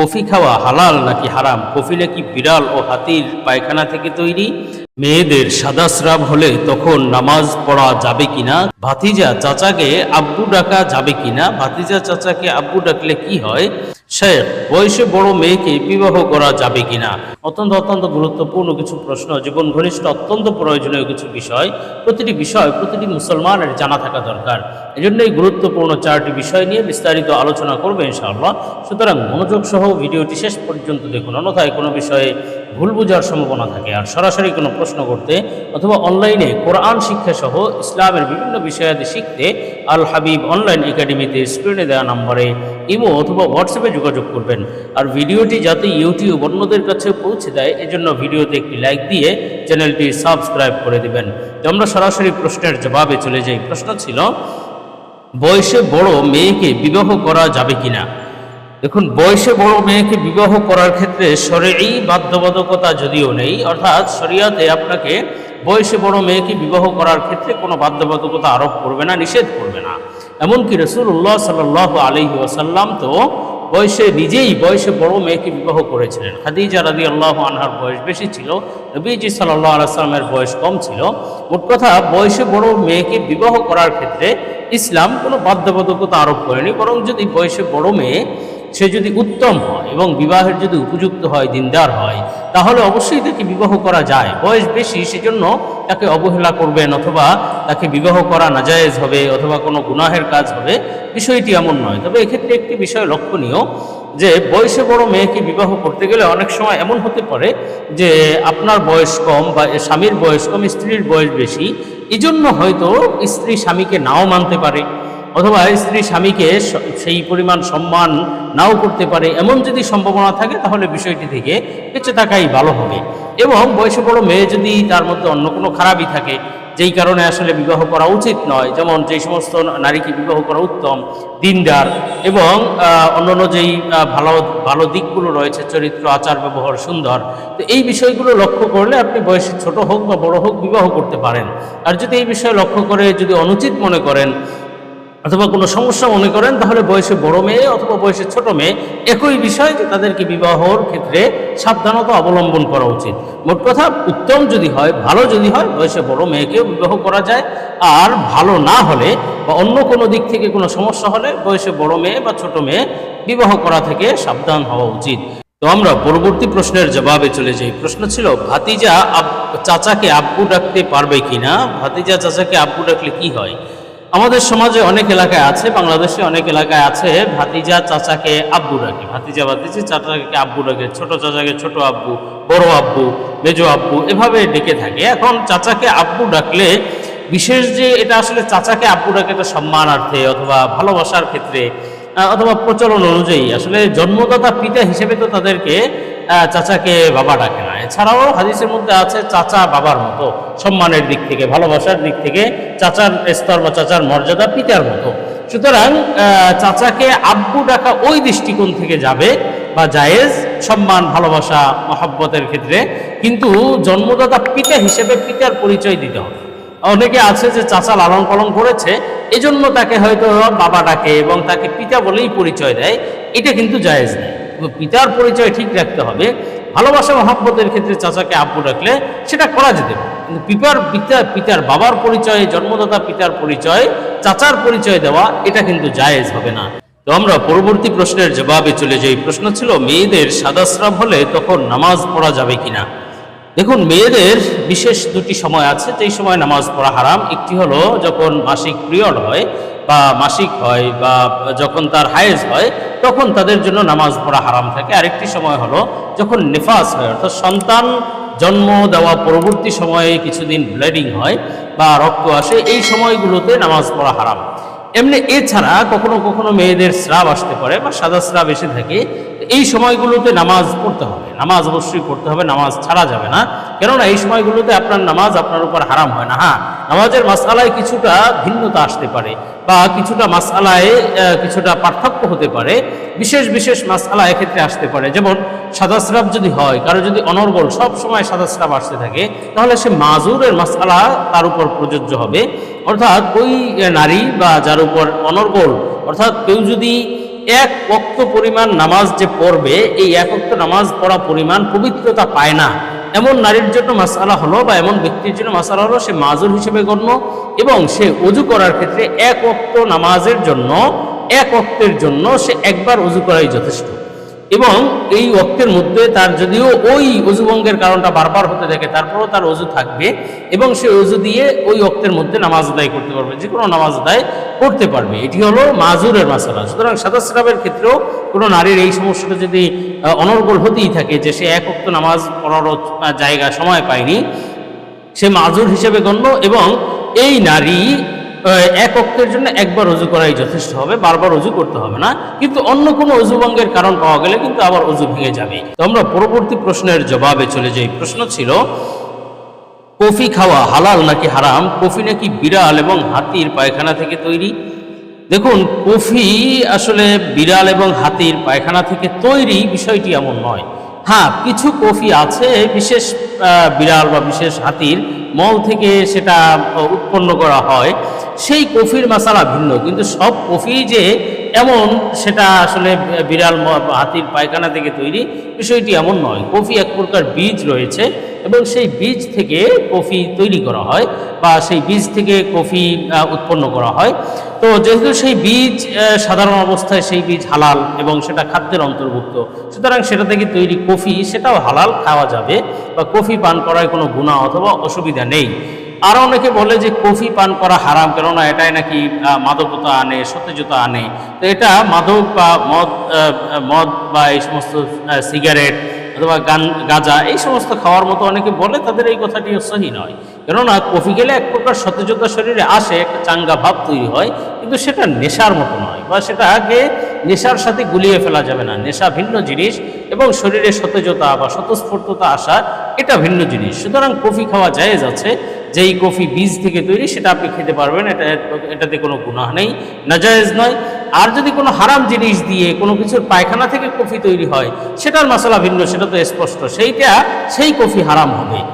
Coffee খাওয়া হালাল নাকি হারাম? কফি নাকি বিড়াল ও হাতির পায়খানা থেকে তৈরি? মেয়েদের সাদা স্রাব হলে তখন নামাজ পড়া যাবে কিনা? ভাতিজা চাচাকে আব্বু ডাকা যাবে কিনা? ভাতিজা চাচাকে আব্বু ডাকলে কি হয়? শেখ, বয়সে বড় মেয়েকে বিবাহ করা যাবে কিনা? অত্যন্ত অত্যন্ত গুরুত্বপূর্ণ কিছু প্রশ্ন জীবন ঘনিষ্ঠ অত্যন্ত প্রয়োজনীয় কিছু বিষয়। প্রতিটি বিষয় প্রতিটি মুসলমানের জানা থাকা দরকার। এজন্য এই গুরুত্বপূর্ণ চারটি বিষয় নিয়ে বিস্তারিত আলোচনা করবে ইনশাআল্লাহ। সুতরাং মনোযোগ সহ ভিডিওটি শেষ পর্যন্ত দেখুন। অন্যথায় কোনো বিষয়ে ভুল বোঝার সম্ভাবনা থাকে। আর সরাসরি কোনো প্রশ্ন করতে অথবা অনলাইনে কোরআন শিক্ষা সহ ইসলামের বিভিন্ন বিষয়াদি শিখতে আল হাবিব অনলাইন একাডেমিতে স্ক্রিনে দেওয়া নম্বরে ইমো অথবা হোয়াটসঅ্যাপে যোগাযোগ করবেন। আর ভিডিওটি যাতে ইউটিউব অন্যদের কাছে পৌঁছে দেয়, এজন্য ভিডিওতে একটি লাইক দিয়ে চ্যানেলটি সাবস্ক্রাইব করে দিবেন। তো আমরা সরাসরি প্রশ্নের জবাবে চলে যাই। প্রশ্ন ছিল, বয়সে বড় মেয়েকে বিবাহ করা যাবে কিনা? দেখুন, বয়সে বড় মেয়েকে বিবাহ করার ক্ষেত্রে শরীরই বাধ্যবাধকতা যদিও নেই, অর্থাৎ শরিয়াতে আপনাকে বয়সে বড় মেয়েকে বিবাহ করার ক্ষেত্রে কোনো বাধ্যবাধকতা আরোপ করবে না, নিষেধ করবে না। এমনকি রসুল্লাহ সাল আলহি ওসাল্লাম তো বয়সে নিজেই বয়সে বড় মেয়েকে বিবাহ করেছিলেন। খাদিজা রাদি আল্লাহ আনহার বয়স বেশি ছিল, নবীজি সাল্লাহ আলাইসলামের বয়স কম ছিল। মোট কথা, বয়সে বড় মেয়েকে বিবাহ করার ক্ষেত্রে ইসলাম কোনো বাধ্যবাধকতা আরোপ করেনি, বরং যদি বয়সে বড় মেয়ে সে যদি উত্তম হয় এবং বিবাহের যদি উপযুক্ত হয়, দিনদার হয়, তাহলে অবশ্যই তাকে বিবাহ করা যায়। বয়স বেশি, সেজন্য তাকে অবহেলা করবেন অথবা তাকে বিবাহ করা নাজায়েজ হবে অথবা কোনো গুনাহের কাজ হবে। বিষয়টি এমন নয়। তবে এক্ষেত্রে একটি বিষয় লক্ষণীয় যে, বয়সে বড় মেয়েকে বিবাহ করতে গেলে অনেক সময় এমন হতে পারে যে, আপনার বয়স কম বা স্বামীর বয়স কম, স্ত্রীর বয়স বেশি এই জন্য হয়তো স্ত্রী স্বামীকে নাও মানতে পারে। অথবা স্ত্রী স্বামীকে সেই পরিমাণ সম্মান নাও করতে পারে, এমন যদি সম্ভাবনা থাকে, তাহলে বিষয়টি থেকে বেঁচে থাকাই ভালো হবে। এবং বয়সে বড় মেয়ে যদি তার মধ্যে অন্য কোনো খারাপই থাকে, যেই কারণে আসলে বিবাহ করা উচিত নয়, যেমন যেই সমস্ত নারীকে বিবাহ করা উত্তম, দিনদার এবং অন্যান্য যেই ভালো ভালো দিকগুলো রয়েছে, চরিত্র, আচার, ব্যবহার, সুন্দর, তো এই বিষয়গুলো লক্ষ্য করলে আপনি বয়সে ছোট হোক বা বড় হোক, বিবাহ করতে পারেন। আর যদি এই বিষয়ে লক্ষ্য করে যদি অনুচিত মনে করেন অথবা কোনো সমস্যা মনে করেন, তাহলে বয়সে বড় মেয়ে অথবা বয়সে ছোট মেয়ে, একই বিষয় যে তাদেরকে বিবাহর ক্ষেত্রে সাবধানতা অবলম্বন করা উচিত। মোট কথা, উত্তম যদি হয়, ভালো যদি হয়, বয়সে বড় মেয়েকেও বিবাহ করা যায়। আর ভালো না হলে বা অন্য কোনো দিক থেকে কোনো সমস্যা হলে বয়সে বড় মেয়ে বা ছোট মেয়ে বিবাহ করা থেকে সাবধান হওয়া উচিত। তো আমরা পরবর্তী প্রশ্নের জবাবে চলে যাই। প্রশ্ন ছিল, ভাতিজা চাচাকে আব্বু ডাকতে পারবে কিনা? ভাতিজা চাচাকে আব্বু ডাকলে কি হয়? আমাদের সমাজে অনেক এলাকায় আছে, বাংলাদেশে অনেক এলাকায় আছে ভাতিজা চাচাকে আব্বু ডাকে। ভাতিজা ভাতিজি চাচাকে আব্বু ডাকে, ছোট চাচাকে ছোট আব্বু, বড় আব্বু, মেজো আব্বু, এভাবে ডেকে থাকে। এখন চাচাকে আব্বু ডাকলে বিশেষ যে এটা আসলে চাচাকে আব্বু ডাকে এটা সম্মানার্থে অথবা ভালোবাসার ক্ষেত্রে অথবা প্রচলন অনুযায়ী। আসলে জন্মদাতা পিতা হিসেবে তো তাদেরকে চাচাকে বাবা ডাকে না। এছাড়াও হাদিসের মধ্যে আছে চাচা বাবার মতো, সম্মানের দিক থেকে, ভালোবাসার দিক থেকে, চাচার স্তর বা চাচার মর্যাদা পিতার মতো। সুতরাং চাচাকে আব্বু ডাকা ওই দৃষ্টিকোণ থেকে যাবে বা জায়েজ, সম্মান, ভালোবাসা, মহাব্বতের ক্ষেত্রে। কিন্তু জন্মদাতা পিতা হিসেবে পিতার পরিচয় দিতে হবে। অনেকে আছে যে চাচা লালন পালন করেছে, এজন্য তাকে হয়তো বাবা ডাকে এবং তাকে পিতা বলেই পরিচয় দেয়। এটা কিন্তু জায়েজ নেই পিতার পরিচয় ঠিক রাখতে হবে। ভালোবাসা মহাব্বতের ক্ষেত্রে চাচাকে আব্বু ডাকলে সেটা করা যেতে কিন্তু পিতার পিতা, পিতার বাবার পরিচয়, জন্মদাতা পিতার পরিচয়, চাচার পরিচয় দেওয়া এটা কিন্তু জায়েজ হবে না। তো আমরা পরবর্তী প্রশ্নের জবাবে চলে যাই। প্রশ্ন ছিল, মেয়েদের সাদাস্রাব হলে তখন নামাজ পড়া যাবে কিনা? দেখুন, মেয়েদের বিশেষ দুটি সময় আছে। যেই সময় নামাজ পড়া হারাম, একটি হলো যখন মাসিক পিরিয়ড হয় বা মাসিক হয় বা যখন তার হায়েজ হয় তখন তাদের জন্য নামাজ পড়া হারাম থাকে। আরেকটি সময় হলো যখন নেফাস হয়, অর্থাৎ সন্তান জন্ম দেওয়া পরবর্তী সময়ে কিছুদিন ব্লিডিং হয় বা রক্ত আসে, এই সময়গুলোতে নামাজ পড়া হারাম। এমনি এছাড়া কখনো কখনো মেয়েদের স্রাব আসতে পারে বা সাদা স্রাব এসে থাকে। এই সময়গুলোতে নামাজ পড়তে হবে। নামাজ অবশ্যই পড়তে হবে, নামাজ ছাড়া যাবে না। কেননা এই সময়গুলোতে আপনার নামাজ আপনার উপর হারাম হয় না। হ্যাঁ নামাজের মাসালায় কিছুটা ভিন্নতা আসতে পারে বা কিছুটা মাসালায় কিছুটা পার্থক্য হতে পারে। বিশেষ বিশেষ মাসালা এক্ষেত্রে আসতে পারে। যেমন সাদাস্রাব যদি হয়, কারও যদি অনর্গল সব সময় সাদাস্রাব আসতে থাকে, তাহলে সে মাজুরের মাসালা তার উপর প্রযোজ্য হবে। অর্থাৎ ওই নারী বা যার উপর অনর্গল, অর্থাৎ কেউ যদি এক অক্ত পরিমাণ নামাজ যে পড়বে, এই এক অক্ত নামাজ পড়া পরিমাণ পবিত্রতা পায় না এমন নারীর জন্য মাসালা হলো বা এমন ব্যক্তির জন্য মাসালা হলো সে মাজুর হিসেবে গণ্য এবং সে উজু করার ক্ষেত্রে এক অক্ত নামাজের জন্য, এক অক্তের জন্য সে একবার উজু করাই যথেষ্ট। এবং এই অক্তের মধ্যে তার যদিও ওই অজুভঙ্গের কারণটা বারবার হতে থাকে তারপরও তার অজু থাকবে এবং সে অজু দিয়ে ওই অক্তের মধ্যে নামাজ আদায় করতে পারবে যে কোনো নামাজ আদায় করতে পারবে। এটি হলো মাজুরের মাসালা। সুতরাং সাদা স্রাবের ক্ষেত্রেও কোনো নারীর এই সমস্যাটা যদি অনর্গল হতেই থাকে যে সে এক অক্ত নামাজ পড়ারও আহ, জায়গা সময় পায়নি সে মাজুর হিসেবে গণ্য এবং এই নারী এক অক্তের জন্য একবার অজু করাই যথেষ্ট হবে, বারবার অজু করতে হবে না। কিন্তু অন্য কোনো অজুভঙ্গের কারণ পাওয়া গেলে কিন্তু আবার অজু ভেঙে যাবে। তো আমরা পরবর্তী প্রশ্নের জবাবে চলে যাই। প্রশ্ন ছিল, কফি খাওয়া হালাল নাকি হারাম? কফি নাকি বিড়াল এবং হাতির পায়খানা থেকে তৈরি? দেখুন, কফি আসলে বিড়াল এবং হাতির পায়খানা থেকে তৈরি বিষয়টি এমন নয়। হ্যাঁ কিছু কফি আছে, বিশেষ বিড়াল বা বিশেষ হাতির মল থেকে সেটা উৎপন্ন করা হয়। সেই কফির মশালা ভিন্ন, কিন্তু সব কফি যে এমন, সেটা আসলে বিড়াল হাতির পায়খানা থেকে তৈরি, বিষয়টি এমন নয়। কফি এক প্রকার বীজ রয়েছে এবং সেই বীজ থেকে কফি তৈরি করা হয় বা সেই বীজ থেকে কফি উৎপন্ন করা হয়। তো যেহেতু সেই বীজ সাধারণ অবস্থায় সেই বীজ হালাল এবং সেটা খাদ্যের অন্তর্ভুক্ত, সুতরাং সেটা থেকে তৈরি কফি, সেটাও হালাল খাওয়া যাবে বা কফি পান করায় কোনো গুণা অথবা অসুবিধা নেই। আর অনেকে বলে যে কফি পান করা হারাম, কেননা এটাই নাকি মাদকতা আনে, সতেজতা আনে। তো এটা মাদক বা মদ মদ বা এই সমস্ত সিগারেট অথবা গান, গাঁজা, এই সমস্ত খাওয়ার মতো অনেকে বলে তাদের এই কথাটি সহি নয়। কেননা কফি গেলে এক প্রকার সতেজতা শরীরে আসে, একটা চাঙ্গা ভাব তৈরি হয়, কিন্তু সেটা নেশার মতো নয় বা সেটাকে নেশার সাথে গুলিয়ে ফেলা যাবে না। নেশা ভিন্ন জিনিস এবং শরীরে সতেজতা বা স্বতঃস্ফূর্ততা আসা, এটা ভিন্ন জিনিস। সুতরাং কফি খাওয়া জায়েজ আছে। যেই কফি বীজ থেকে তৈরি সেটা আপনি খেতে পারবেন, এটা এটাতে কোনো গুণাহ নেই, নাজায়েজ নয়। আর যদি কোনো হারাম জিনিস দিয়ে কোনো কিছুর পায়খানা থেকে কফি তৈরি হয়, সেটার মশলা ভিন্ন, সেটা তো স্পষ্ট, সেইটা, সেই কফি হারাম হবে।